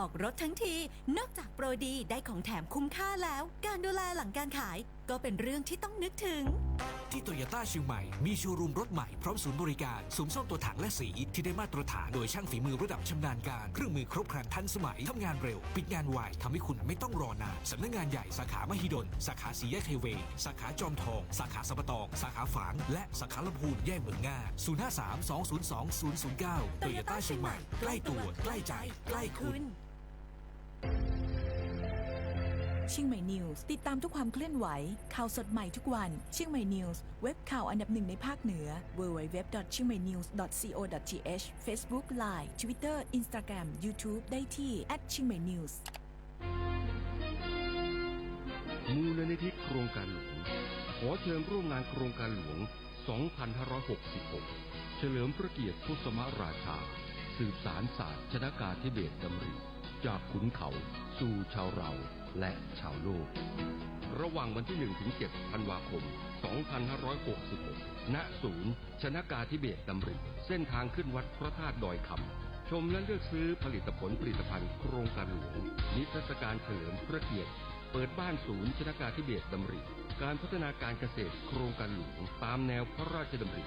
ออกรถทั้งที นอกจากโปรดีได้ของแถมคุ้มค่าแล้ว การดูแลหลังการขายก็เป็นเรื่องที่ต้องนึกถึง ที่โตโยต้าเชียงใหม่ มีโชว์รูมรถใหม่พร้อมศูนย์บริการศูนย์ซ่อมตัวถังและสี ที่ได้มาตรฐานโดยช่างฝีมือระดับชำนาญการ เครื่องมือครบครันทันสมัย ทำงานเร็ว ปิดงานไวทำให้คุณไม่ต้องรอนานสำนักงานใหญ่สาขามหิดล สาขาสีแยกไฮเวย์ สาขาจอมทอง สาขาสัปตอง สาขาฝาง และสาขาลำพูนแยกเมืองง่า053 202 009โตโยต้าเชียงใหม่ ใกล้ตัว ใกล้ใจ ใกล้คุณ เชียงใหม่นิวส์ติดตามทุกความเคลื่อนไหว ข่าวสดใหม่ทุกวัน เชียงใหม่นิวส์เว็บข่าวอันดับหนึ่งในภาคเหนือ www.chiangmainews.co.th Facebook Line Twitter Instagram YouTube ได้ที่เชียงใหม่นิวส์มูลนิธิโครงการหลวง ขอเชิญร่วมงานโครงการหลวง 2566 เฉลิมพระเกียรติพุทธสมราชา สืบสารศาสตร์ชนากาธิเบศดำริจากขุนเขาสู่ชาวเรา และชาวโลก ระหว่างวันที่1-7ธันวาคม 2566 ณ ศูนย์ ชนากาธิเบศรดำริเส้นทางขึ้นวัดพระธาตุดอยคำ ชมและเลือกซื้อผลิตผลผลิตภัณฑ์โครงการหลวง นิทรรศการเฉลิมพระเกียรติเปิดบ้านศูนย์ชนากาธิเบศดำริ การพัฒนาการเกษตรโครงการหลวงตามแนวพระราชดำริ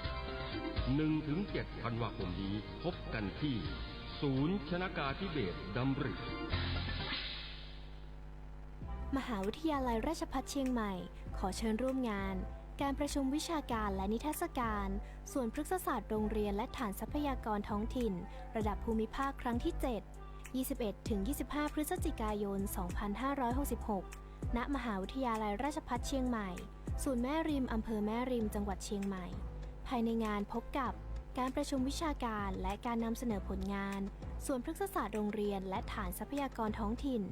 1-7ธันวาคมนี้พบกันที่ ศูนย์ชนากาธิเบศดำริ มหาวิทยาลัยราชภัฏเชียงใหม่ ขอเชิญร่วมงาน การประชุมวิชาการและนิทรรศการ ส่วนพฤกษศาสตร์โรงเรียนและฐานทรัพยากรท้องถิ่น ระดับภูมิภาคครั้งที่ 7 21-25 พฤศจิกายน 2566 ณ มหาวิทยาลัยราชภัฏเชียงใหม่ ศูนย์แม่ริมอำเภอแม่ริม จังหวัดเชียงใหม่ ภายในงานพบกับการประชุมวิชาการและการนำเสนอผลงาน ส่วนพฤกษศาสตร์โรงเรียนและฐานทรัพยากรท้องถิ่น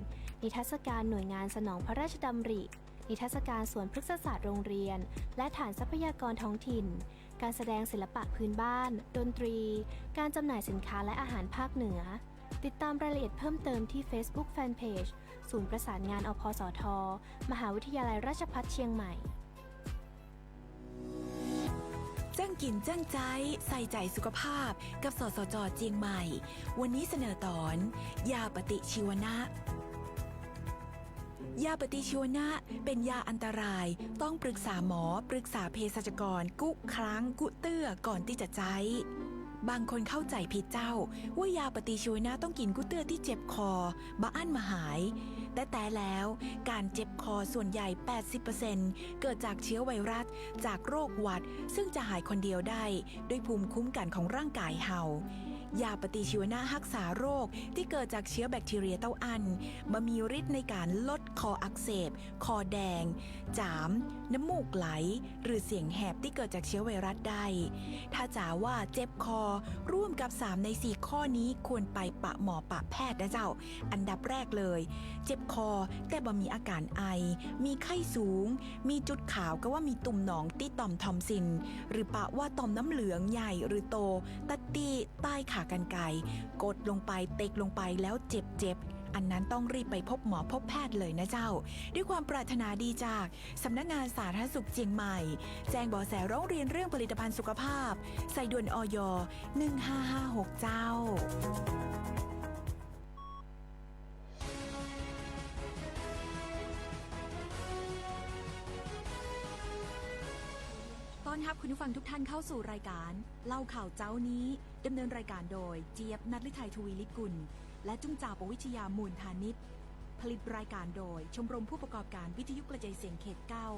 นิทรรศการหน่วยงานสนองพระราชดำริ นิทรรศการสวนพฤกษศาสตร์โรงเรียน และฐานทรัพยากรท้องถิ่น การแสดงศิลปะพื้นบ้าน ดนตรี การจำหน่ายสินค้าและอาหารภาคเหนือ ติดตามรายละเอียดเพิ่มเติมที่ Facebook Fanpage ศูนย์ประสานงานอพสท มหาวิทยาลัยราชภัฏเชียงใหม่ จ้างกินจ้างใจ ใส่ใจสุขภาพ กับสสจเจียงใหม่ วันนี้เสนอตอน ยาปฏิชีวนะ ยาปฏิชีวนะเป็นยาอันตราย ต้องปรึกษาหมอปรึกษาเภสัชกร กุครั้ง กุเตื้อก่อนที่จะใช้บางคนเข้าใจผิดเจ้า ว่ายาปฏิชีวนะต้องกินกุเตื้อที่เจ็บคอบะอั้นมาหาย แต่แต่แล้วการเจ็บคอส่วนใหญ่ 80%เกิดจากเชื้อไวรัส จากโรคหวัด ซึ่งจะหายคนเดียวได้ ด้วยภูมิคุ้มกันของร่างกายเฮา ยาปฏิชีวนะรักษาโรคที่เกิดจากเชื้อแบคทีเรียเต้าอันมามีฤทธิ์ในการลดคออักเสบ คอแดง จาม น้ำมูกไหล หรือเสียงแหบที่เกิดจากเชื้อไวรัสได้ ถ้าจ๋าว่าเจ็บคอร่วมกับ 3 ใน 4 ข้อนี้ควรไปปะหมอปะแพทย์นะเจ้า อันดับแรกเลย เจ็บคอแต่บ่มีอาการไอ มีไข้สูง มีจุดขาวก็ว่ามีตุ่มหนองที่ต่อมทอมซิน หรือปะว่าต่อมน้ำเหลืองใหญ่หรือโต ตัดตีใต้ขากันไกกดลงไปเตกลงไปแล้วเจ็บเจ็บอันนั้นต้องรีบไปพบหมอพบแพทย์เลยนะเจ้า ด้วยความปรารถนาดีจากสำนักงานสาธารณสุขเชียงใหม่ แจ้งเบาะแสร้องเรียนเรื่องผลิตภัณฑ์สุขภาพ ใส่ด่วนออย1556 เจ้า ต้อนรับคุณผู้ฟังทุกท่านเข้าสู่รายการ เล่าข่าวเจ้านี้ดำเนินรายการโดยเจี๊ยบนัทลิไทยทวีลิกุล และจุ้งจ่าปวิชยามูลธานิตผลิตรายการโดยชมรมผู้ประกอบการวิทยุกระจายเสียงเขตเก้า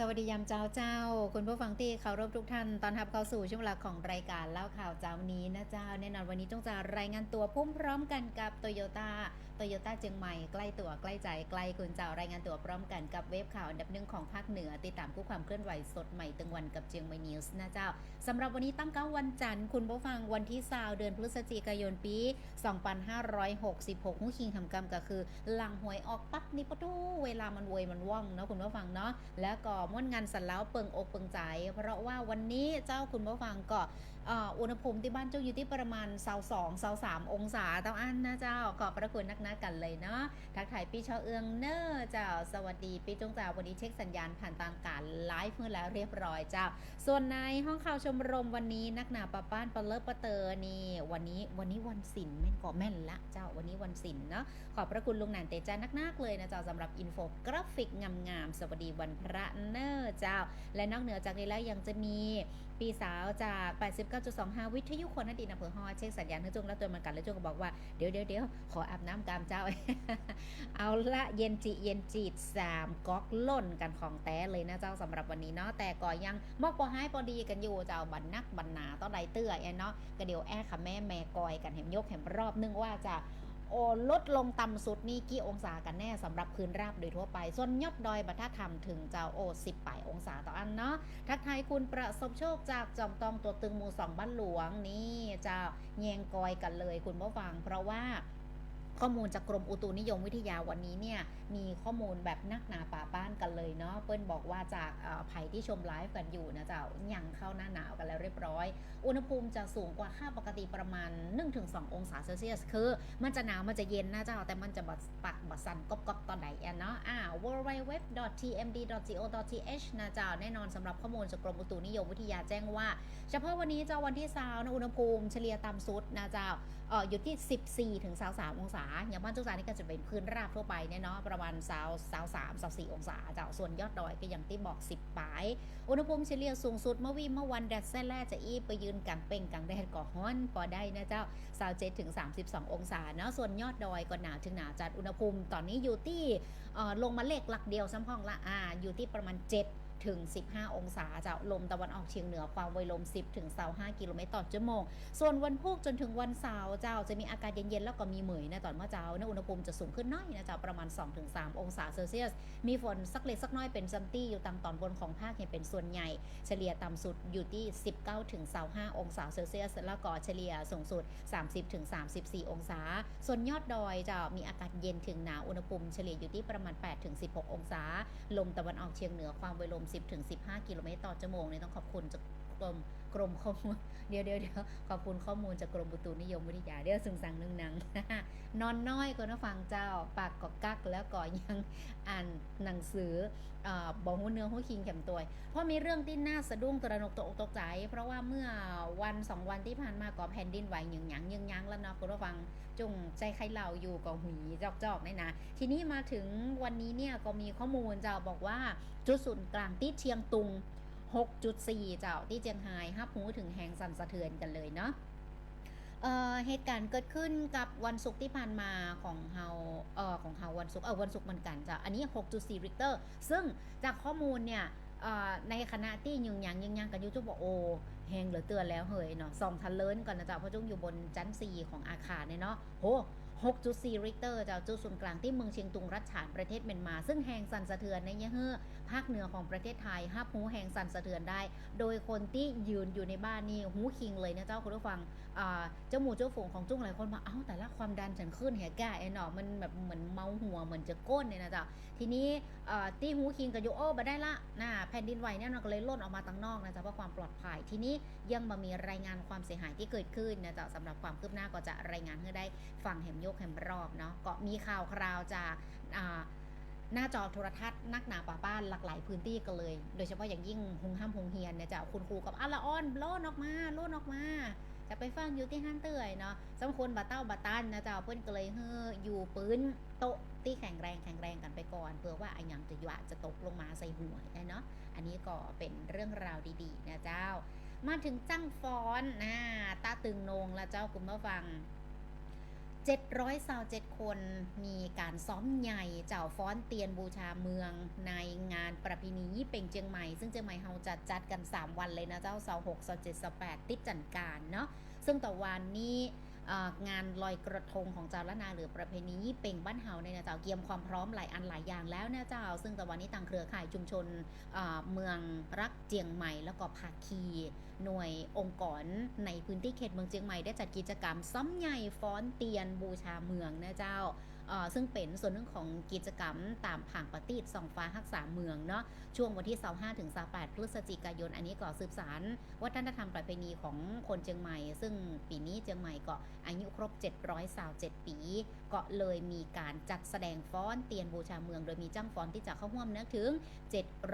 สวัสดียามเจ้าเจ้า คุณผู้ฟังที่เคารพทุกท่าน ตอนรับเข้าสู่ช่วงเวลาของรายการเล่าข่าวเจ้านี้นะเจ้า แน่นอนวันนี้ต้องจะรายงานตัวพุ่มพร้อมกันกับโตโยต้าโตโยต้าเจียงใหม่ใกล้ตัวใกล้ใจใกล้คุณเจ้ารายงานตัวพร้อมกันกับเว็บข่าวอันดับหนึ่งของภาคเหนือ ติดตามคู่ความเคลื่อนไหวสดใหม่ตึงวันกับเจียงใหม่นิวส์นะเจ้าสำหรับวันนี้ตั้งเก้าวันจันทร์คุณผู้ฟังวันที่สาวเดือนพฤศจิกายนปี2566หูคิงทำกรรมก็คือหลังหวยออกปั๊บนี่ปะทูเวลามันเวยมันว่องเนาะคุณผู้ฟังเนาะแล้วก็ม้วนงานสันแล้วเปิงอกเปิงใจ เพราะว่าวันนี้เจ้าคุณผู้ฟังก็ อุณหภูมิที่บ้านเจ้าอยู่ที่ประมาณ22 23องศาตามอันนะเจ้าขอบพระคุณนักหนากันเลยเนาะทักทายพี่ชาวเอืองเนอร์เจ้าสวัสดีพี่จงจ่าวันนี้เช็คสัญญาณผ่านทางการไลฟ์เมื่อแล้วเรียบร้อยเจ้า ส่วนในห้องข่าวชมรมวันนี้นักหนาปะป้านปะเลิฟปะเตอร์นี่วันนี้วันนี้วันศิลป์แม่นก่อแม่นละเจ้าวันนี้วันศิลป์เนาะขอบพระคุณลุงหนานเตจานักๆเลยนะเจ้าสำหรับอินโฟกราฟิกงามๆสวัสดีวันพระเนอร์เจ้า และนอกเหนือจากนี้แล้วยังจะมี ปีสาวจาก 89.25 วิทยุคนนดินอำเภอฮอเช็คสัญญาณให้จุงแล้วตัวมันกันแล้วจุงก็บอกว่า เดี๋ยวเดี๋ยวเดี๋ยวขออาบน้ำกามเจ้า เอาละเย็นจิเย็นจีดสามก๊อกล่นกันของแต้เลยนะเจ้าสำหรับวันนี้เนาะแต่ก็ยังมอกพอให้พอดีกันอยู่เจ้าบันนักบันนาต้อใดเตื้อแอเนาะก็เดี๋ยวแอ้ค่ะแม่แม่กอยกันเห็มยกเห็มรอบนึงว่าจะ โอลดลงต่ำสุดนี่กี่องศากันแน่สำหรับพื้นราบโดยทั่วไป ส่วนยอดดอยบัท่าธรรมถึงเจ้าโอ้สิบปลายองศาต่ออันเนาะทักทายคุณประสบโชคจากจอมตองตัวตึงหมู่สองบ้านหลวงนี่เจ้าแยงกอยกันเลยคุณผู้ฟัง เพราะว่า ข้อมูลจากกรมอุตุนิยมวิทยาวันนี้เนี่ยมีข้อมูลแบบนักหนาป่าบ้านกันเลยเนาะเปิ้ลบอกว่าจากเอ่อภัยที่ชมไลฟ์กันอยู่นะเจ้ายังเข้าหน้าหนาวกันแล้วเรียบร้อย อุณหภูมิจะสูงกว่าค่าปกติประมาณ 1-2 องศาเซลเซียส คือ มันจะหนาวมันจะเย็นนะเจ้าแต่มันจะบัดปักบัดสันก๊อบก๊อบตอนไหนเนาะอ่า www.tmd.go.th นะเจ้าแน่นอนสำหรับข้อมูลจากกรมอุตุนิยมวิทยาแจ้งว่า เฉพาะวันนี้เจ้าวันที่สาวนะอุณหภูมิเฉลี่ยต่ำสุดนะเจ้า อออยู่ที่ 14ถึง23องศา อย่างบ้านจุกานี่ก็จะเป็นพื้นราบทั่วไปเนี่ยเนาะประมาณ23 23 24องศาเจ้าส่วนยอดดอยก็อย่างที่บอก 10ปลาย อุณหภูมิเฉลี่ยสูงสุดเมื่อวีเมื่อวันแดดแซ่แล่จะอีไปยืนกลางเป่งกลางแดดก่อฮ้อนพอได้นะเจ้าสาวเจ็ดถึง 32 องศาเนาะส่วนยอดดอยก็หนาวถึงหนาวจัดอุณหภูมิตอนนี้อยู่ที่ลงมาเลขหลักเดียวซ้ำห้องละอ่าอยู่ที่ประมาณ 7 ถึง 15 องศาจะลมตะวันออกเฉียงเหนือความไวลม 10ถึง25กิโลเมตรต่อชั่วโมง ส่วนวันพุธจนถึงวันเสาร์เจ้าจะมีอากาศเย็นๆแล้วก็มีเหมยนะตอนเมื่อเช้านะอุณหภูมิจะสูงขึ้นน้อยนะเจ้าประมาณ 2-3 องศาเซลเซียส มีฝนสักเล็กสักน้อยเป็นซัมตี้อยู่ตามตอนบนของภาคเนี่ยเป็นส่วนใหญ่ เฉลี่ยต่ำสุดอยู่ที่ 19ถึง25 องศาเซลเซียส แล้วก็เฉลี่ยสูงสุด 30ถึง34 องศา ส่วนยอดดอยจะมีอากาศเย็นถึงหนาวอุณหภูมิเฉลี่ยอยู่ที่ประมาณ8ถึง16 องศา ลมตะวันออกเฉียงเหนือความไวลม10ถึง15 กิโลเมตรต่อชั่วโมงเนี่ยต้องขอบคุณจากกรม กรมข้อมูลเดี๋ยวเดี๋ยวเดี๋ยวขอบคุณข้อมูลจากกรมอุตุนิยมวิทยาเดี๋ยวสึงสังหนึ่งหนังนอนน้อยก็นะฟังเจ้า ปากก็กักแล้วก็ยังอ่านหนังสืออบอกหัวเนื้อหัวคิงแข็มตัวเพราะมีเรื่องที่น่าสะดุ้งตระหนกตกตกใจ เพราะว่าเมื่อวันสองวันที่ผ่านมาก็แผ่นดินไหวหยึงหยังยึงยังแล้วเนาะคุณผู้ฟังจงใจใครเหล่าอยู่ก็หุยจอกๆนี่นะทีนี้มาถึงวันนี้เนี่ยก็มีข้อมูลเจ้าบอกว่าจุดศูนย์กลางที่เชียงตุง 6.4 เจ้าที่เจียงไฮ้ฮับหูถึงแหงสั่นสะเทือนกันเลยเนาะเอ่อเหตุการณ์เกิดขึ้นกับวันศุกร์ที่ผ่านมาของเฮาเอ่อของเฮาวันศุกร์เออวันศุกร์เหมือนกันจ้ะอันนี้ 6.4 ริกเตอร์ ซึ่งจากข้อมูลเนี่ยเอ่อในคณะที่ยึงยังยึงยังกันยูทูบบอกโอ้แหงเหลือเตือนแล้วเฮ้ยเนาะสองทันเลินก่อนนะจ๊ะเพราะจุ้งอยู่บนชั้น4ของอาคารเนี่ยเนาะโห 6.4 ริกเตอร์จากจุดศูนย์กลางที่เมืองเชียงตุงรัฐฉานประเทศเมียนมา ซึ่งแหงสั่นสะเทือนในเยเฮอภาคเหนือของประเทศไทยฮับหูแหงสั่นสะเทือนได้ โดยคนที่ยืนอยู่ในบ้านนี่หูคิงเลยนะเจ้าคุณผู้ฟัง เจ้าหมูเจ้าฝูงของจุ้งหลายคนมาเอ้าแต่ละความดันฉันขึ้นแหกแก่ไอ้หนอมันแบบเหมือนเมาหัวเหมือนจะก้นเนี่ยนะจ๊ะทีนี้ตีหูคิงกับโยโอ้มาได้ละนะแผ่นดินไหวเนี่ยมันก็เลยล่นออกมาตั้งนอกนะจ๊ะเพื่อความปลอดภัยทีนี้ยังมามีรายงานความเสียหายที่เกิดขึ้นนะจ๊ะสำหรับความคืบหน้าก็จะรายงานให้ได้ฟังแหมยกแหมรอบเนาะก็มีข่าวคราวจากหน้าจอโทรทัศน์นักหนาป่าบ้านหลากหลายพื้นที่กันเลย โดยเฉพาะอย่างยิ่งหงห้ามหงเฮียนเนี่ยจะคุณครูกับอาละอ้อนโล่นออกมาโล่นออกมา จะไปฟังอยู่ที่ห้านเตยเนาะสมควรบาเต้าบาตันนะเจ้าเพื่อนก็เลยเฮ้ออยู่ปืนโต๊ะที่แข็งแรงแข็งแรงกันไปก่อนเพื่อว่าไอ้ยังจะยวะจะตกลงมาใส่หัวได้เนาะอันนี้ก็เป็นเรื่องราวดีๆนะเจ้า มาถึงจังฟอนนะตาตึงนงแล้วเจ้าคุณผู้ฟัง 727คนมีการซ้อมใหญ่เจ้าฟ้อนเตียนบูชาเมือง ในงานประเพณียี่เป่งเจียงใหม่ ซึ่งเจียงใหม่เฮาจัดจัดกัน 3 วันเลยนะเจ้าเสาหกเสาเจ็ดเสาแปดติดจันการเนาะซึ่งต่อวันนี้ งานลอยกระทงของเจ้าละนาหรือประเพณียี่เป่งบ้านเฮาในนะเจ้าเกียมความพร้อมหลายอันหลายอย่างแล้วนะเจ้า ซึ่งต่วันนี้ต่างเครือข่ายชุมชนเมืองรักเจียงใหม่แล้วก็ภาคี หน่วยองค์กรในพื้นที่เขตเมืองเจียงใหม่ได้จัดกิจกรรมซ้ำใหญ่ฟ้อนเตียนบูชาเมืองนะเจ้า ซึ่งเป็นส่วนหนึ่งของกิจกรรมตามผังปฏิดสองฟ้าฮักษาเมืองเนาะช่วงวันที่25ถึง28พฤศจิกายน อันนี้ก็สืบสารวัฒนธรรมประเพณีของคนเชียงใหม่ ซึ่งปีนี้เชียงใหม่ก็อายุครบ727ปี ก็เลยมีการจัดแสดงฟ้อนเตียนบูชาเมือง โดยมีจ้างฟ้อนที่จะเข้าร่วมเนื้อถึง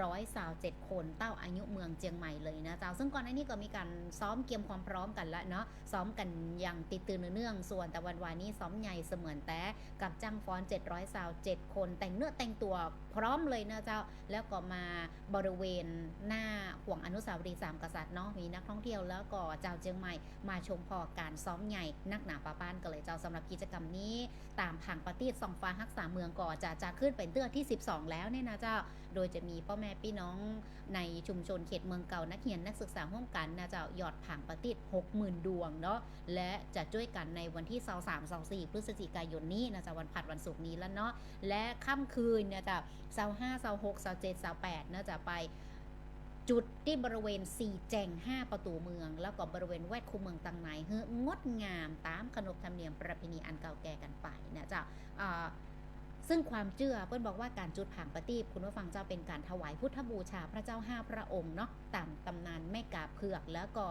727คนเต้าอายุเมืองเชียงใหม่เลยนะเจ้าซึ่งก่อนหน้านี้ก็มีการซ้อมเกียมความพร้อมกันแล้วเนาะซ้อมกันอย่างติดตื่นเนื่องส่วนแต่วันวานนี้ซ้อมใหญ่เสมือนแต่กับจ้างฟ้อน727คน แต่งเนื้อแต่งตัวพร้อมเลยนะเจ้า แล้วก็มาบริเวณหน้าห่วงอนุสาวรีย์สามกษัตริย์เนาะมีนักท่องเที่ยวแล้วก็เจ้าเชียงใหม่มาชมพอการซ้อมใหญ่นักหนาปาป้านกันเลยเจ้าสำหรับกิจกรรมนี้ ตามผังปฏิสองฟ้าฮักษาเมืองก่อจะจะขึ้นเป็นเตื้อที่ 12 แล้วเนี่ยนะเจ้า โดยจะมีพ่อแม่พี่น้องในชุมชนเขตเมืองเก่านักเรียนนักศึกษาร่วมกันนะเจ้าหยอดผังปฏิษ60,000 ดวงเนาะและจะช่วยกันในวันที่23 24พฤศจิกายนนี้นะเจ้าวันผัดวันศุกร์นี้แล้วเนาะและค่ำคืนเนี่ยจะ25 26 27 28นะจะไปจุดที่บริเวณสี่แจง5ประตูเมือง แล้วก็บริเวณแวดคูเมืองตังไหนเฮ้งดงามตามขนบธรรมเนียมประเพณีอันเก่าแก่กันไปนะเจ้าซึ่งความเชื่อเปิ้ลบอกว่าการจุดผางประทีปคุณผู้ฟังเจ้าเป็นการถวายพุทธบูชาพระเจ้าห้าพระองค์เนาะตามตำนานแม่กาเผือกแล้วก็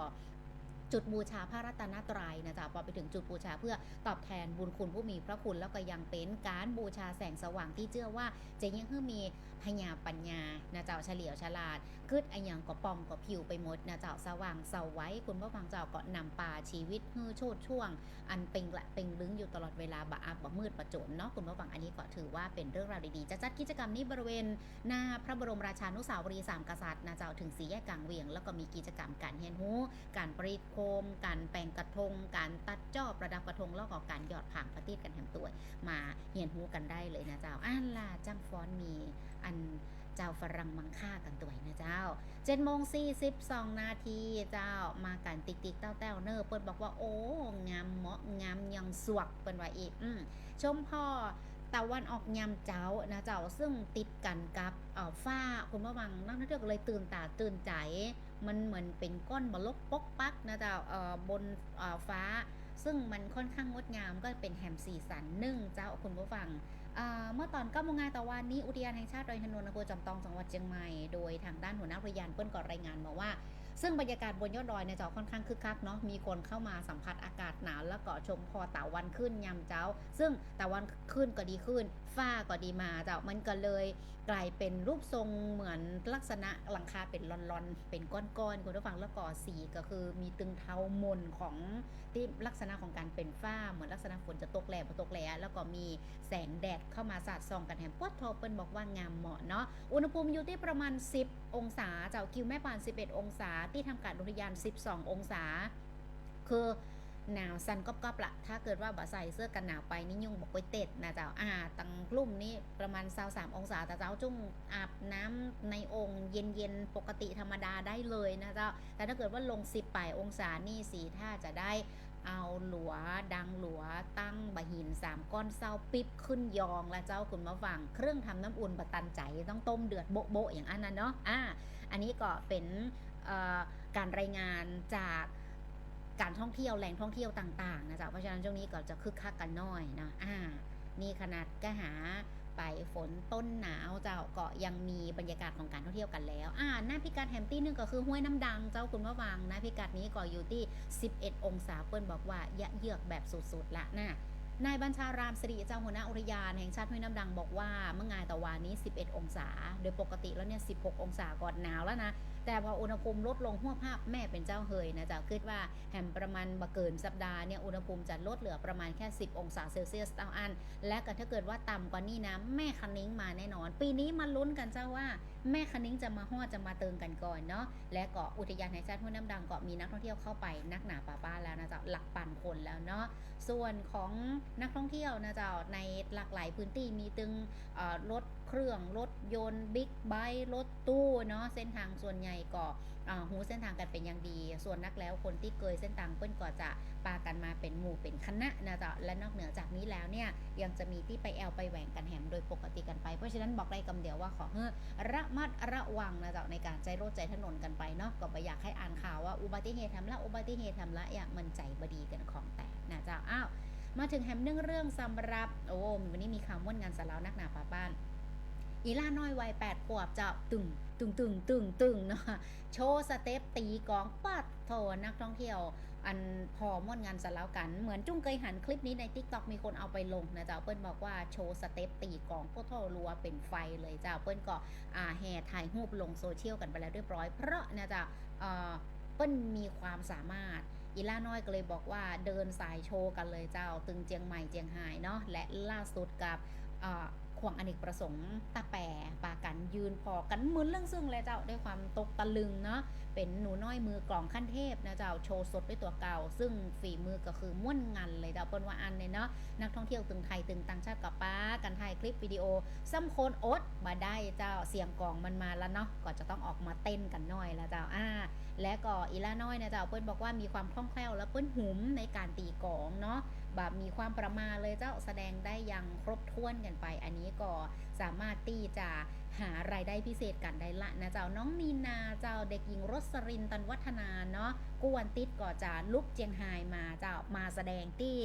จุดบูชาพระรัตนตรัยนะจ๊ะพอไปถึงจุดบูชาเพื่อตอบแทนบุญคุณผู้มีพระคุณแล้วก็ยังเป็นการบูชาแสงสว่างที่เชื่อว่าจะยังให้มีพญาปัญญานะเจ้าเฉลียวฉลาดคืดอันยังก็ปองก็ผิวไปหมดนะเจ้าสว่างเสาไว้ คุณพ่อฟังเจ้าก็นำป่าชีวิตฮือโชดช่วง อันเป็งละเป็งลึงอยู่ตลอดเวลาบะอับบะมืดบะโจนเนาะคุณพ่อฟังอันนี้ก็ถือว่าเป็นเรื่องราวดีๆ จะจัดกิจกรรมนี้บริเวณหน้าพระบรมราชานุสาวรีย์สามกษัตริย์นะเจ้าถึงสีแยกกลางเวียง แล้วก็มีกิจกรรมการเฮียนหูการปรีดโคม การแปลงกระทง การตัดจอบประดับกระทงแล้วก็การหยอดผางประทีปกันแถมตัวมาเฮียนหูกันได้เลยนะเจ้าอ่านล่ะจ้างฟ้อนมีอันเจ้าฝรั่งมังค่ากันตัวนะเจ้าเจ็ดโมงสี่สิบสองนาทีเจ้ามากันติ๊กติ๊กเต้าเต้าเนอร์เปิ้นบอกว่าโอ้งามเหมาะงามยังสวกเปิ้นว่าอีกอืมชมพ่อตะวันออกยามเจ้านะเจ้าซึ่งติดกันกับเอ่อฟ้าคุณผู้ฟังนักท่องเที่ยวก็เลยตื่นตาตื่นใจ มันเหมือนเป็นก้อนบล็อกปกปักนะเจ้าเอ่อบนเอ่อฟ้า ซึ่งมันค่อนข้างงดงามก็เป็นแฮมสีสันนึ่งเจ้าคุณผู้ฟังอ่าเมื่อตอน9โมงงานตะวันนี้อุทยานแห่งชาติดอยถนนอำเภอจอมตองจังหวัดเชียงใหม่ โดยทางด้านหัวหน้าอุทยานเปิ้ลก็รายงานมาว่า ซึ่งบรรยากาศบนยอดดอยเนี่ยจะค่อนข้างคึกคักเนาะมีคนเข้ามาสัมผัสอากาศหนาวแล้วก็ชมพอตะวันขึ้นยามเจ้า ซึ่งตะวันขึ้นก็ดีขึ้น ฟ้าก็ดีมาเจ้ามันก็เลยกลายเป็นรูปทรงเหมือนลักษณะหลังคาเป็นลอนๆ เป็นก้อนๆคุณผู้ฟังแล้วก็สีก็คือมีตึงเทามนของที่ลักษณะของการเป็นฟ้าเหมือนลักษณะฝนจะตกแหล่พอตกแหล่แล้วก็มีแสงแดดเข้ามาสาดส่องกันแถมปวดโทเปิ้ลบอกว่างามเหมาะเนาะอุณหภูมิอยู่ที่ประมาณ 10 องศาเจ้าคิวแม่ปาน 11 องศาที่ทำการอุทยาน 12 องศา คือหนาวสันก๊อบๆละถ้าเกิดว่าบ่ใส่เสื้อกันหนาวไปนี่ยุ่งบอกไปเต็ดนะเจ้าอ่าตังกลุ่มนี้ประมาณ23องศาแต่เจ้าจุ้งอาบน้ำในองค์เย็นๆปกติธรรมดาได้เลยนะเจ้าแต่ถ้าเกิดว่าลง10ปลายองศานี่สีถ้าจะได้เอาหลัวดังหลัวตั้งบะหินสามก้อนเศร้าปิ๊บขึ้นยองแล้วเจ้าคุณมาฟังเครื่องทำน้ำอุ่นบะตันใจต้องต้มเดือดโบ๊ะๆอย่างอันนั้นเนาะอ่าอันนี้ก็เป็น การรายงานจากการท่องเที่ยวแหล่งท่องเที่ยวต่างๆนะจ๊ะเพราะฉะนั้นช่วงนี้ก็จะคึกคักกันน่อยนะอ่านี่ขนาดก็หาไปฝนต้นหนาวเจ้าก็ยังมีบรรยากาศของการท่องเที่ยวกันแล้ว อ่าหน้าพิกัดแฮมตี้นึงก็คือห้วยน้ำดังเจ้าคุณว่าวังนะพิกัดนี้ก็อยู่ที่ 11 องศาเปิ้ลบอกว่ายะเยือกแบบสุดๆละนะนายบัญชารามสิริเจ้าหัวหน้าอุทยานแห่งชาติห้วยน้ำดังบอกว่าเมื่องานตะวันนี้ 11 องศา โดยปกติแล้วเนี่ย 16 องศาก่อนหนาวแล้วนะ แต่พออุณหภูมิลดลงหัวภาพแม่เป็นเจ้าเฮยนะจ๊ะคิดว่าแหมประมาณบะเกินสัปดาห์เนี่ยอุณหภูมิจะลดเหลือประมาณแค่ 10 องศาเซลเซียสเท่าอัน และก็ถ้าเกิดว่าต่ำกว่านี้นะแม่คันนิ้งมาแน่นอน ปีนี้มาลุ้นกันเจ้าว่าแม่คันนิ้งจะมาฮอจะมาเติงกันก่อนเนาะและเก็อุทยานแห่งชาติห้วยน้ำดังเก็มีนักท่องเที่ยวเข้าไปนักหนาป่าป้าแล้วนะจ๊ะหลักพันคนแล้วเนาะส่วนของนักท่องเที่ยวนะจ้าในหลากหลายพื้นที่มีตึงรถ รื่องรถยนต์บิ๊กไบค์รถตู้เนาะเส้นทางส่วนใหญ่ก็อ่าหูเส้นทางกันเป็นอย่างดี ส่วนนักแล้วคนที่เคยเส้นทางเปิ้นก็จะปากันมาเป็นหมู่เป็นคณะนะจ้าและนอกเหนือจากนี้แล้วเนี่ยยังจะมีที่ไปแอลไปแหว่งกันแหมโดยปกติกันไป เพราะฉะนั้นบอกได้คำเดียวว่าขอเฮ้อระมัดระวังนะจ้าในการใจรถใจถนนกันไปเนาะก็ไม่อยากให้อ่านข่าวว่าอุบัติเหตุทำละอุบัติเหตุทำละอย่างมันใจบดีกันของแต่นะจ้าอ้าวมาถึงแฮมหนึ่องเรื่องสำหรับ โอ้วันนี้มีข่าวม่วนงานสาราวนักหนาป้าบ้าน อีล่าน้อยวัย8ขวบจะตึงตึงตึงตึงตึงเนาะโชว์สเต็ปตีกลองปัดโถนักท่องเที่ยว อันพอม่วนงานสาราวกัน เหมือนจุ้งเคยหันคลิปนี้ใน t ิ k t o k มีคนเอาไปลงนะเจ้าเปิ้ลบอกว่าโชว์สเต็ปตีกลองพวกโทรัวเป็นไฟเลยเจ้าเปิ้ลก็อ่าแห่ถ่ายรูปลงโซเชียลกันไปแล้วเรียบร้อยเพราะนะเจ้าเอ่อเปิ้ลมีความสามารถอีล่าน้อยก็เลยบอกว่าเดินสายโชว์กันเลยเจ้า ตึงเจียงใหม่เจียงไฮ้เนาะและล่าสุดกับ เอ่อขวงอเนกประสงค์ตาแปรปากันยืนพอกันเหมือนเรื่องซึ่งเลยเจ้าด้วยความตกตะลึงเนาะเป็นหนูน้อยมือกลองขั้นเทพนะเจ้าโชว์สดด้วยตัวเก่า ซึ่งฝีมือก็คือม่วนงันเลยเจ้าเปิ้นว่าอันเนี่ยเนาะนักท่องเที่ยวตึงไทยตึงต่างชาติกับป้ากันถ่ายคลิปวิดีโอซ้ำโคนอดมาได้เจ้าเสียงกลองมันมาแล้วเนาะก็จะต้องออกมาเต้นกันหน่อยแล้วเจ้าอ่าและก็อีล่าน้อยนะเจ้าเปิ้ลบอกว่ามีความคล่องแคล่วและเปิ้ลหุมในการตีกลองเนาะ บบมีความประมาเลยเจ้าแสดงได้อยังครบถ้วนกันไป อันนี้ก็สามารถที่จะหารายได้พิเศษกันได้ละนะเจ้าน้องนีนาเจ้าเด็กหญิงรสรินตันวัฒนาเนาะกวนติดก็จะลุกเจียงไฮมาเจ้ามาแสดงที่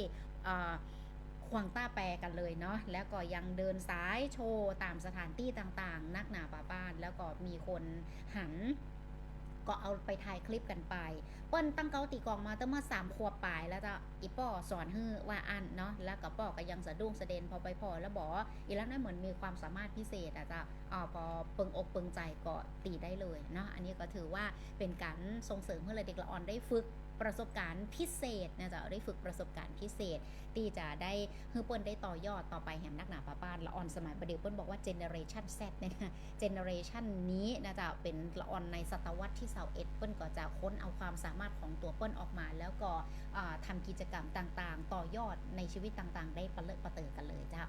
ควางต้าแปรกันเลยเนาะแล้วก็ยังเดินสายโชว์ตามสถานที่ต่างๆ นักหนาป่าบ้าน แล้วก็มีคนหัน ก็เอาไปถ่ายคลิปกันไป เปิ้นตั้งเกาตีกองมาตั้งเมื่อสามขวบปลายแล้วจะอีป้อสอนฮื้อว่าอันเนาะแล้วก็ป้อก็ยังสะดุ้งสะเด็นพอไปพอแล้วบอกอีลักนั่นเหมือนมีความสามารถพิเศษอะจ้ะอ๋อพอเปิงอกเปิงใจก็ตีได้เลยเนาะอันนี้ก็ถือว่าเป็นการส่งเสริมให้เลยเด็กละอ่อนได้ฝึก ประสบการณ์พิเศษนะจ๊ะได้ฝึกประสบการณ์พิเศษ ที่จะได้เฮือเปิ้นได้ต่อยอดต่อไปแหมนักหนาป้าป้านละอ่อนสมัยประเดี๋ยวเปิ้นบอกว่าเจเนอเรชัน Z เนี่ยเจเนอเรชันนี้นะจ๊ะเป็นละออนในศตวรรษที่เสาเอ็ดเปิ้ลก็จะค้นเอาความสามารถของตัวเปิ้ลออกมา แล้วก็ทำากิจกรรมต่างๆ ต่อยอดในชีวิตต่างๆ ได้ปะเลอะปะเตอกันเลยจ้า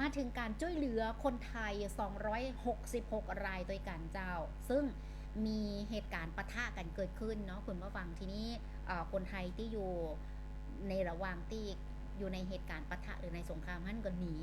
มาถึงการช่วยเหลือคนไทย 266 รายด้วยกันเจ้า ซึ่ง มีเหตุการณ์ปะทะกันเกิดขึ้นเนาะคุณผู้ฟังทีนี้คนไทยที่อยู่ในระหว่างที่อยู่ในเหตุการณ์ปะทะหรือในสงครามนั่นก็หนี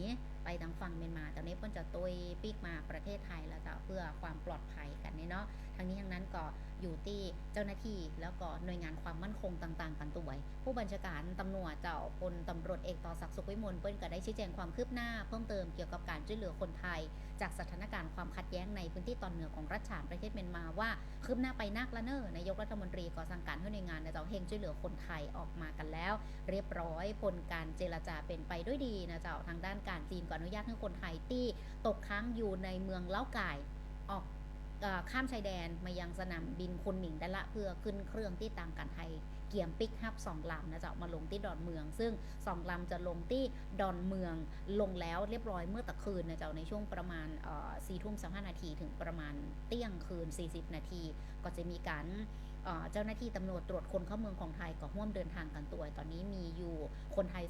ไปทางฝั่งเมียนมาตอนนี้เปิ้นจะตุยปีกมาประเทศไทยแล้วจ้ะเพื่อความปลอดภัยกันเนาะทั้งนี้ทั้งนั้นก็อยู่ที่เจ้าหน้าที่แล้วก็หน่วยงานความมั่นคงต่างๆกันตัวผู้บัญชาการตำรวจเจ้าพลตำรวจเอกต่อศักดิ์สุขวิมลเปิ้นก็ได้ชี้แจงความคืบหน้าเพิ่มเติมเกี่ยวกับการช่วยเหลือคนไทย จากสถานการณ์ความขัดแย้งในพื้นที่ตอนเหนือของรัฐฉานประเทศเมียนมาว่าคืบหน้าไปนักละเนอะนายกรัฐมนตรีก็สั่งการให้หน่วยงานในเจ้าเฮงช่วยเหลือคนไทยออกมากันแล้ว เรียบร้อยผลการเจรจาเป็นไปด้วยดีนะเจ้าทางด้านการจีนก็อนุญาตให้คนไทยที่ตกค้างอยู่ในเมืองเล้าก่ออกอข้ามชายแดนมายังสนามบินคุนหมิงได้ละเพื่อขึ้นเครื่องที่ต่างกันไทยเกียมปิกฮับสองลำนะเจ้ามาลงที่ดอนเมือง ซึ่งสองลำจะลงที่ดอนเมืองลงแล้วเรียบร้อยเมื่อตะคืนนะเจ้าในช่วงประมาณสี่ทุ่มสิบห้านาทีถึงประมาณเที่ยงคืน 40 นาทีก็จะมีการ เจ้าหน้าที่ตำรวจตรวจคนเข้าเมืองของไทยก็ร่วมเดินทางกันตัว ตอนนี้มีอยู่คนไทย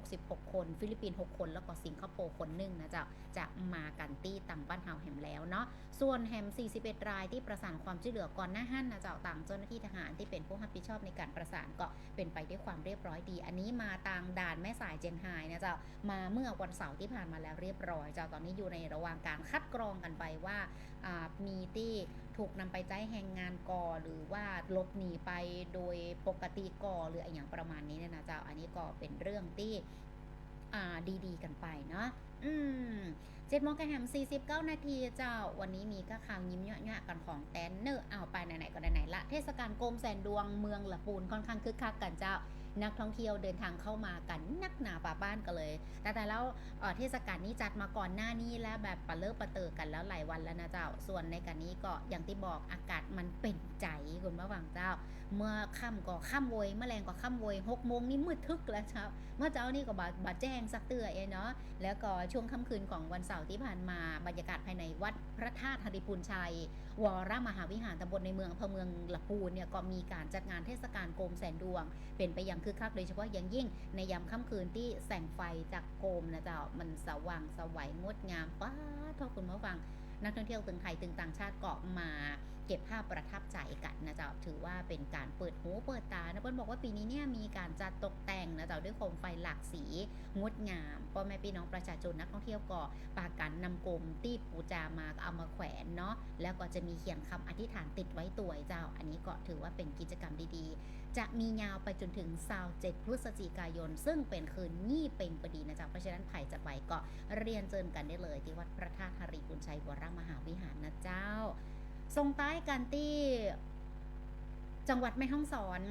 266 คน ฟิลิปปินส์6คนแล้วก็สิงคโปร์คนหนึ่งนะจ้าจะมากันตี้ต่างบ้านเฮาแฮมแล้วเนาะส่วนแฮม41 รายที่ประสานความช่วยเหลือก่อนหน้าหันนะจ้าต่างเจ้าหน้าที่ทหารที่เป็นผู้รับผิดชอบในการประสานก็เป็นไปด้วยความเรียบร้อยดี อันนี้มาทางด่านแม่สายเจียงไฮ้นะจ้ามาเมื่อวันเสาร์ที่ผ่านมาแล้วเรียบร้อยจ้าตอนนี้อยู่ในระหว่างการคัดกรองกันไปว่ามีที่ถูกนำไปใช้แรงงานก่อหรือว่าหลบหนีไปโดยปกติก่อหรืออะไรอย่างประมาณนี้เนี่ยนะเจ้าอันนี้ก็เป็นเรื่องที่อ่าดีๆ กันไปเนาะอืมเจ็ดโมงกระแฮม49นาทีเจ้า วันนี้มีก็ข่าวยิ้มเยอะๆกันของแตนเนอร์เอาไปไหนๆก็ไหนๆละ เทศกาลโกมแสนดวงเมืองละปูนค่อนข้างคึกคักกันเจ้า นักท่องเที่ยวเดินทางเข้ามากันนักหนาป่าบ้านกันเลย แต่แต่แล้วเทศกาลนี้จัดมาก่อนหน้านี้แล้วแบบปะเลิศปะเตอกันแล้วหลายวันแล้วนะเจ้า ส่วนในการนี้ก็อย่างที่บอกอากาศมันเป็นใจคุณผู้ฟังเจ้า เมื่อค่ำก็ค่ำโวยเมื่อแรงก็ค่ำโวยหกโมงนี่มืดทึกแล้วเช้าเมื่อเจ้านี่ก็บาบาแจ้งสักเตือเองเนาะแล้วก็ช่วงค่ำคืนของวันเสาร์ที่ผ่านมาบรรยากาศภายในวัดพระธาตุหริปุนชัย วรมหาวิหารตำบลในเมืองอำเภอเมืองละปูนเนี่ยก็มีการจัดงานเทศกาลโกมแสนดวง เป็นไปอย่างคึกคักโดยเฉพาะอย่างยิ่งในยามค่ำคืนที่แสงไฟจากโกมนะเจ้ามันสว่างสวัยงดงามป้าท่าคุณผู้ฟังนักท่องเที่ยวตึงไทยตึงต่างชาติเกาะมาเก็บภาพประทับใจกันนะเจ้าถือว่าเป็นการเปิดหูเปิดตานะเปิ้ลบอกว่าปีนี้เนี่ยมีการจัดตกแต่งนะเจ้าด้วยโคมไฟหลากสีงดงามพ่อแม่พี่น้องประชาชนนักท่องเที่ยวก็ปากันนำกลมตีปูจามาเอามาแขวนเนาะแล้วก็จะมีเขียนคำอธิษฐานติดไว้ตัวเจ้า อันนี้ก็ถือว่าเป็นกิจกรรมดีๆ จะมียาวไปจนถึง27พฤศจิกายน ซึ่งเป็นคืนยี่เป็งปดีนะจ๊ะเพราะฉะนั้นใครจะไปก็เรียนเจิญกันได้เลย ที่วัดพระธาตุหริปุญชัยวรมหาวิหารนะเจ้า ทรงใต้กันที่จังหวัดแม่ฮ่องสอน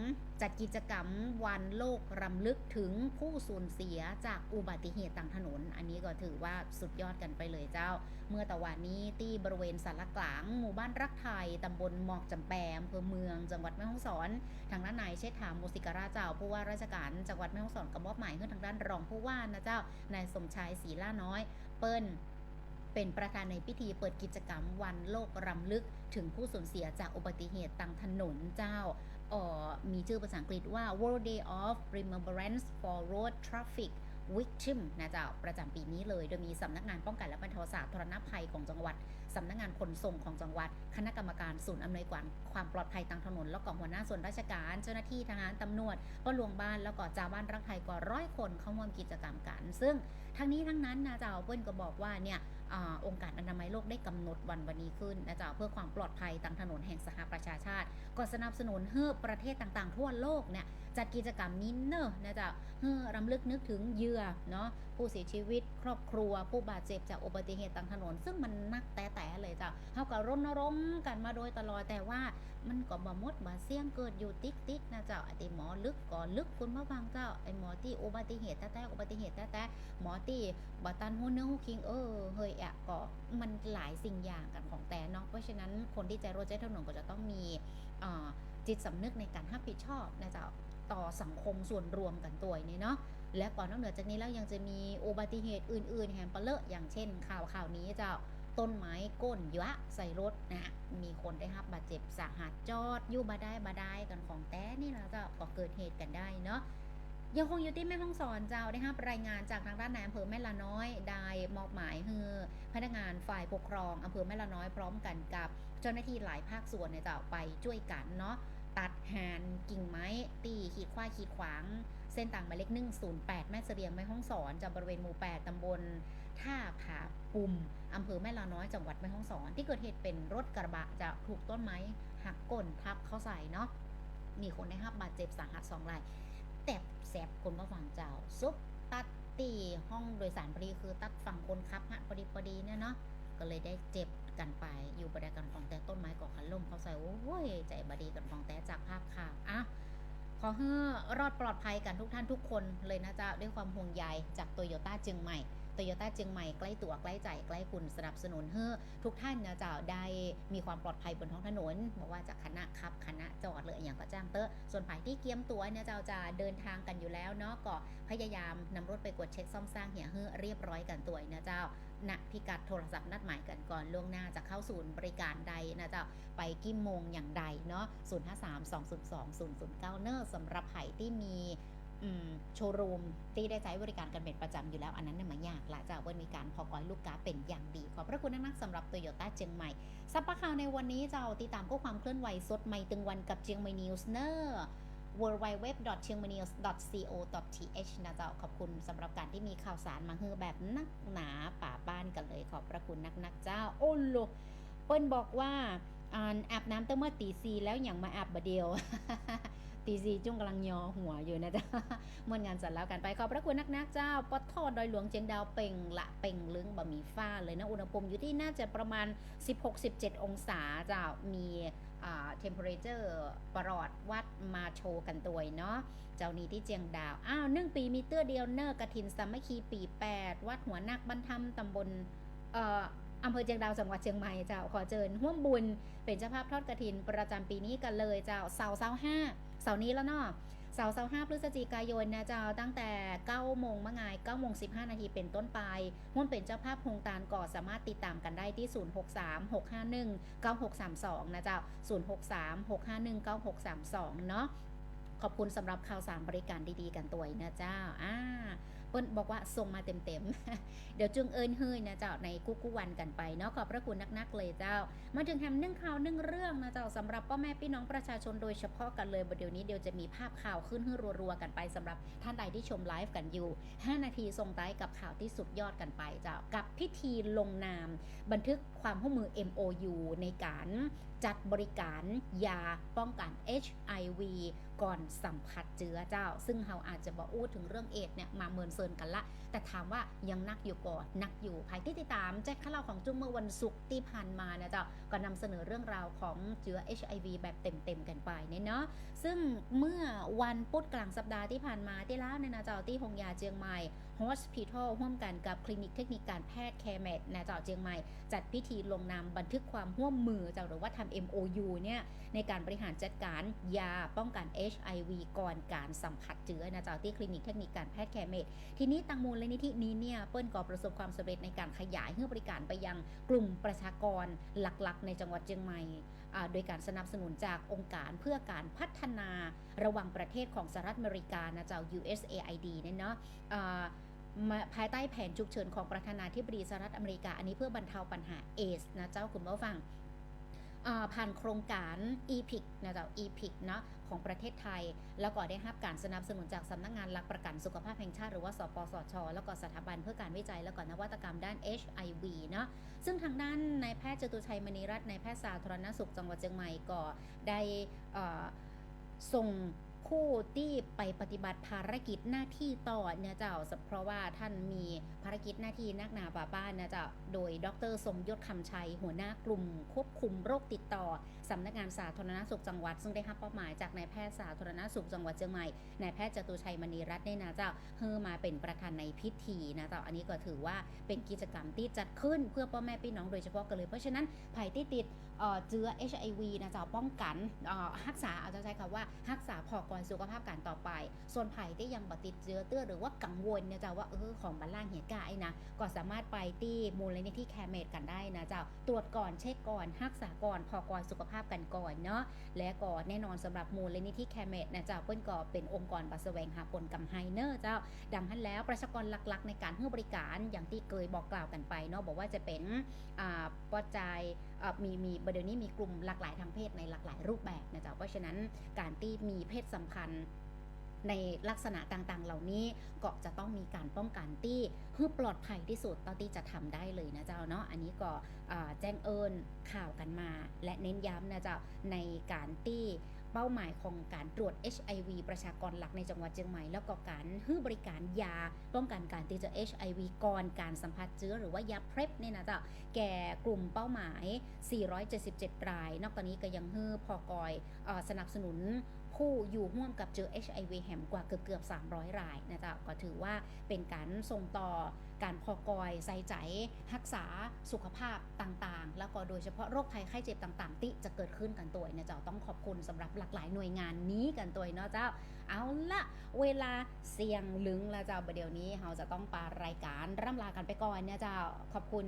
จัดกิจกรรมวันโลกรำลึกถึงผู้สูญเสียจากอุบัติเหตุต่างถนน อันนี้ก็ถือว่าสุดยอดกันไปเลยเจ้า เมื่อตะวันนี้ที่บริเวณสารกลางหมู่บ้านรักไทยตำบลหมอกจำแปมอำเภอเมือง จังหวัดแม่ฮ่องสอน ทางด้านนายเชษฐาโมสิกราเจ้าผู้ว่าราชการจังหวัดแม่ฮ่องสอนก็มอบหมายให้ทางด้านรองผู้ว่านะเจ้านายสมชายศรีล่าน้อย เปิ้ล เป็นประธานในพิธีเปิดกิจกรรมวันโลกรำลึก ถึงผู้สูญเสียจากอุบัติเหตุต่างถนนเจ้าออมีชื่อภาษาอังกฤษว่า World Day of Remembrance for Road Traffic Victim นะเจ้าประจำปีนี้เลย โดยมีสำนักงานป้องกันและบรรเทาสาธารณภัยของจังหวัดสำนักงานขนส่งของจังหวัด คณะกรรมการศูนย์อำนวยการความปลอดภัยทางถนน แล้วก็หัวหน้าส่วนราชการ เจ้าหน้าที่ทหารตำรวจก็ลวงบ้านแล้วก็ชาวบ้านรักไทยกว่าร้อยคนเข้าร่วมกิจกรรมกัน ซึ่งทั้งนี้ทั้งนั้นนะเจ้าเปิ้ลก็บอกว่าเนี่ย อองค์การอนามัยโลกได้กำหนดวันวันนี้ขึ้นนะจ๊ะเพื่อความปลอดภัยทางถนนแห่งสหประชาชาติ ก็สนับสนุนให้ประเทศต่างๆ ทั่วโลกเนี่ยจัดกิจกรรมนี้เนอะนะจ๊ะเฮือรำลึกนึกถึงเหยื่อเนาะผู้เสียชีวิต ครอบครัว ผู้บาดเจ็บจากอุบัติเหตุทางถนน ซึ่งมันนักแต่แต่เลยจ้ะเขาก็รณรงค์กันมาโดยตลอดแต่ว่ามันก็บ่มดบ่เสี่ยงเกิดอยู่ติ๊กติ๊กนะเจ้าไอ้หมอลึกก็ลึกคุณมาฟังเจ้าไอ้หมอที่อุบัติเหตุแต่แต่อุบัติเหตุแต่แต่หมอที่บาตันหูเนื้อหูคิงเออเฮ้ยอะก็มันหลายสิ่งอย่างกันของแต่เนาะเพราะฉะนั้นคนที่ใจรถใจถนนก็จะต้องมีจิตสำนึกในการรับผิดชอบนะเจ้าต่อสังคมส่วนรวมกันตัวนี้เนาะและก่อนนอกเหนือจากนี้แล้วยังจะมีอุบัติเหตุอื่น ๆแหมเปะเลอะอย่างเช่นข่าวข่าวนี้เจ้า ต้นไม้ก้นยะใส่รถนะมีคนได้รับบาดเจ็บสาหัสจอดอยู่บาได้บาได้กันของแต่นี่นะเจ้าก็เกิดเหตุกันได้เนาะยังคงอยู่ที่แม่ห้องสอนเจ้าได้รับรายงานจากทางด้านนายอำเภอแม่ละน้อยได้มอบหมายให้พนักงานฝ่ายปกครองอำเภอแม่ละน้อยพร้อมกันกับ เจ้าหน้าที่หลายภาคส่วนเนี่ยจ้าไปช่วยกันเนาะตัดหานกิ่งไม้ ตีขีดขว้าขีดขวาง เส้นต่างหมายเลข108 แม่เสรียงแม่ห้องสอนจากบริเวณหมู่ 8 ตำบล ท่าผาปุ่มอำเภอแม่ละน้อยจังหวัดแม่ฮ่องสอน ที่เกิดเหตุเป็นรถกระบะจะถูกต้นไม้หักก้นทับเข้าใส่เนาะมีคนได้รับบาดเจ็บสาหัสสองรายแตบแสบคนมาฝั่งเจ้าซุปตัดตีห้องโดยสารพอดีคือตัดฝั่งคนขับฮะพอดีพอดีเนี่ยเนาะก็เลยได้เจ็บกันไปอยู่บริกันของแต่ต้นไม้ก่อขันลมเขาใส่โอ้ยใจบดีกันของแต่จากภาพข่าวอะขอให้รอดปลอดภัยกันทุกท่านทุกคนเลยนะจ๊ะด้วยความห่วงใยจากโตโยต้าจียงใหม่ โตโยต้าเจียงใหม่ใกล้ตัวใกล้ใจใกล้คุณสนับสนุนให้ทุกท่านนะจ๊ะได้มีความปลอดภัยบนท้องถนนบอกว่าจากคณะขับคณะจอดเลยอย่างก็จ้างเตอะส่วนฝ่ายที่เกียมตัวเนี่ยเจ้าจะเดินทางกันอยู่แล้วเนาะก็พยายามนำรถไปกดเช็คซ่อมสร้างเหี่ยเฮ้อเรียบร้อยกันตัวนะเจ้าณพิกัดโทรศัพท์นัดหมายกันก่อนล่วงหน้าจะเข้าศูนย์บริการใดนะเจ้าไปกี่โมงอย่างใดเนาะ0 5 3 2 0 2 0 0 9เนอร์สำหรับไผ่ที่มี โชว์รูมที่ได้ใช้บริการกันเป็นประจำอยู่แล้วอันนั้นเนี่ยมันยากละจะว่ามีการพอกอยลูกค้าเป็นอย่างดี ขอบพระคุณนักๆสำหรับโตโยต้าเจียงใหม่ซับปะข่าวในวันนี้เจ้าติดตามข้อความเคลื่อนไหวสดใหม่ตึงวันกับเจียงใหม่นิวส์เนอร์ w w w c h i a n g m a i n e w s c o t h นะเจ้าขอบคุณสำหรับการที่มีข่าวสารมาเฮือแบบนักหนาป่าบ้านกันเลย ขอบพระคุณนักๆเจ้า โอ้โลเปิ้นบอกว่าอ่าอบน้ำตั้งเมื่อตีซีแล้วอย่างมาอาบบเดียว ตีซีจุ้งกำลังยอหัวอยู่นะจ๊ะเมื่องานเสร็จแล้วกันไปขอบพระคุณนักๆเจ้าปอทอดอยหลวงเจียงดาวเป่งละเป่งลึงบะหมี่ฟ้าเลยนะอุณหภูมิอยู่ที่น่าจะประมาณ 16-17 องศาจ้ามีอ่า temperature ประหลอดวัดมาโชว์กันตัวเนาะ เจ้านี้ที่เจียงดาว อ้าวนึ่งปีมีเตื้อเดียวเนอร์กระถินสามัคคีปี8วัดหัวนักบรรทำตำบลเอ่ออำเภอเจียงดาวจังหวัดเชียงใหม่เจ้าขอเชิญร่วมบุญ เป็นเจ้าภาพทอดกระถินประจำปีนี้กันเลยเจ้าเสาเสาห้า เสาร์นี้แล้วเนาะเสาร์เสาร์ห้าพฤศจิกายนนะเจ้าตั้งแต่9โมงมะงาย9โมง15 นาทีเป็นต้นไปม่วนเป็นเจ้าภาพโครงการก่อสามารถติดตามกันได้ที่ 063 651 9632 นะเจ้า 063 651 9632 เนาะขอบคุณสำหรับข่าวสารบริการดีๆกันตัวนะเจ้าอ่า เปิ้นบอกว่าส่งมาเต็มๆ เดี๋ยวจึงเอิญเฮยนะเจ้าในกุ๊กกุวันกันไปเนาะขอบพระคุณนักๆเลยเจ้า มาถึงแฮมนึ่งข่าวนึ่งเรื่องนะเจ้าสำหรับพ่อแม่พี่น้องประชาชนโดยเฉพาะกันเลยเดี๋ยวนี้เดี๋ยวจะมีภาพข่าวขึ้นให้รัวๆกันไปสำหรับท่านใดที่ชมไลฟ์กันอยู่ 5 นาทีส่งท้ายกับข่าวที่สุดยอดกันไปเจ้ากับพิธีลงนาม บันทึกความร่วมมือ MOU ในการจัดบริการยาป้องกัน HIV ก่อนสัมผัสเชื้อเจ้า ซึ่งเราอาจจะบอกอู้ถึงเรื่องเอดส์เนี่ยมาเมินเซินกันละ แต่ถามว่ายังนักอยู่ก่อนนักอยู่ภายที่ติดตามแจ็คข่าวของจุ้งเมื่อวันศุกร์ที่ผ่านมานะเจ้าก็นำเสนอเรื่องราวของเชื้อ HIV แบบเต็มๆกันไปเนี่ยเนาะซึ่งเมื่อวันพุธกลางสัปดาห์ที่ผ่านมาที่แล้วเนี่ยนะเจ้าที่หงยาเจียงใหม่ Hospital ร่วมกันกับคลินิกเทคนิคการแพทย์แคร์เมดนะเจ้าเจียงใหม่ จัดพิธีลงนามบันทึกความร่วมมือเจ้าหรือว่าทำ MOU เนี่ยในการบริหารจัดการยาป้องกัน HIV HIV ก่อนการสัมผัสเชื้อนะจ้าที่คลินิกเทคนิคการแพทย์แครเมดทีนี้ตังมูลและนิธินี้เนี่ยเปิ้ลก็ประสบความสำเร็จในการขยายให้บริการไปยังกลุ่มประชากรหลักๆ ในจังหวัดเชียงใหม่โดยการสนับสนุนจากองค์การเพื่อการพัฒนาระหว่างประเทศของสหรัฐอเมริกานะจ้า USAID เนี่ยเนาะภายใต้แผนฉุกเฉินของประธานาธิบดีสหรัฐอเมริกา อันนี้เพื่อบรรเทาปัญหาเอสนะเจ้าคุณผู้ฟัง ผ่านโครงการ EPIC นะเจ้า EPIC เนาะของประเทศไทย แล้วก็ได้รับการสนับสนุนจากสำนักงานหลักประกันสุขภาพแห่งชาติหรือว่า สปสช แล้วก็สถาบันเพื่อการวิจัย และก็นวัตกรรมด้าน HIV เนาะซึ่งทางด้านนายแพทย์จตุชัยมณีรัตน์นายแพทย์สาธารณสุขจังหวัดเชียงใหม่ก็ได้ส่ง ผู้ที่ไปปฏิบัติภารกิจหน้าที่ต่อเนี่ยเจ้า เพราะว่าท่านมีภารกิจหน้าที่นักหนาป่าบ้านนะเจ้า โดยดรสมยศคำชัย หัวหน้ากลุ่ม ควบคุมโรคติดต่อสำนักงานสาธารณสุขจังหวัด ซึ่งได้รับเป้าหมายจากนายแพทย์สาธารณสุขจังหวัดเชียงใหม่ นายแพทย์จตุชัยมณีรัตน์เนี่ยนะเจ้าเฮอมาเป็นประธานในพิธีนะเจ้า อันนี้ก็ถือว่าเป็นกิจกรรมที่จัดขึ้นเพื่อพ่อแม่พี่น้องโดยเฉพาะกันเลย เพราะฉะนั้นภัยที่ติด เอ่อเชื้อ HIV นะเจ้าป้องกันเอ่อรักษาเอาจะใช้คำว่ารักษาพอกรสุขภาพการต่อไป ส่วนภัยที่ยังบติดเชื้อเตื้อหรือว่ากังวลเนี่ยเจ้าว่าเออของบัลล่างเหียกายนะก็สามารถไปที่มูลนิธิแคร์เมดกันได้นะเจ้าตรวจก่อนเช็คก่อนรักษาก่อนพอกรสุขภาพกันก่อนเนาะและก็แน่นอนสำหรับมูลนิธิแคร์เมดนะเจ้าเปิ้นก็เป็นองค์กรบัสแสวงหาผลกำไฮเนอร์เจ้า ดังนั้นแล้วประชากรหลักๆ ในการให้บริการอย่างที่เคยบอกกล่าวกันไปเนาะบอกว่าจะเป็นอ่าปอจายอ่ามีมีเดี๋ยวนี้มีกลุ่มหลากหลายทางเพศในหลากหลายรูปแบบนะเจ้าเพราะฉะนั้นการที่มีเพศสัมพันธ์ในลักษณะต่างๆ เหล่านี้ก็จะต้องมีการป้องกันที่เพื่อปลอดภัยที่สุดเท่าที่จะทำได้เลยนะเจ้าเนาะอันนี้ก็แจ้งเอิญข่าวกันมา และเน้นย้ำนะเจ้าในการที่ เป้าหมายของการตรวจ HIV ประชากรหลักในจังหวัดเชียงใหม่ แล้วก็การให้บริการยาป้องกันการติดเชื้อ HIV ก่อนการสัมผัสเชื้อหรือว่ายาเพล็บเนี่ยนะจ๊ะแก่กลุ่มเป้าหมาย 477 ราย นอกจากนี้ก็ยังให้พอกอยอสนับสนุน ผู้อยู่ร่วมกับเจอ HIV แหมกว่าเกือบเกือบ300 รายนะจ๊ะก็ถือว่าเป็นการส่งต่อการพอกอยใส่ใจรักษาสุขภาพต่างๆ แล้วก็โดยเฉพาะโรคภัยไข้เจ็บต่างๆที่จะเกิดขึ้นกันตัวนะจ๊ะต้องขอบคุณสำหรับหลากหลายหน่วยงานนี้กันตัวเนาะเจ้า เอาละเวลาเสียงลึงแล้วเจ้าประเดี๋ยวนี้เราจะต้องปารายการร่ำลากันไปก่อนเนี่ยเจ้าขอบคุณ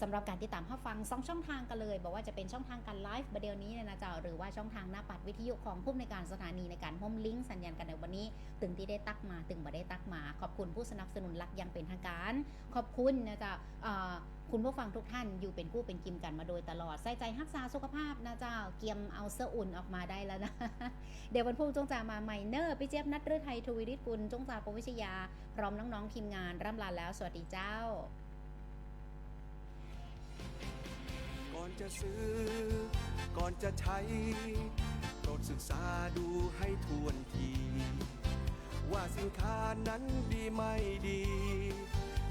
สำหรับการติดตามรับฟังสองช่องทางกันเลย บอกว่าจะเป็นช่องทางการไลฟ์ประเดี๋ยวนี้เนี่ยนะเจ้าหรือว่าช่องทางหน้าปัดวิทยุของผู้ในการสถานีในการโฮมลิงก์สัญญาณกันในวันนี้ตึงที่ได้ตักมาตึงบ่ได้ตักมา ขอบคุณผู้สนับสนุนหลักอยังเป็นทางการ ขอบคุณนะจ้าเอ่อคุณผู้ฟังทุกท่านอยู่เป็นกู้เป็นกิมกันมาโดยตลอดใส่ใจรักษาสุขภาพนะเจ้าเกียมเอาเสื้ออุ่นออกมาได้แล้วนะ เดี๋ยววันพรุ่งจงจามาใหม่เนอร์พี่เจี๊ยบนัดฤทัยทวีริศกุลจงจาปวิชยา พร้อมน้องๆทีมงานร่ำลาแล้ว สวัสดีเจ้า ก่อนจะซื้อ ก่อนจะใช้ โปรดศึกษาดูให้ทวนที ว่าสินค้านั้นดีไม่ดี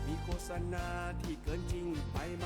มีโฆษณาที่เกินจริงไปไหม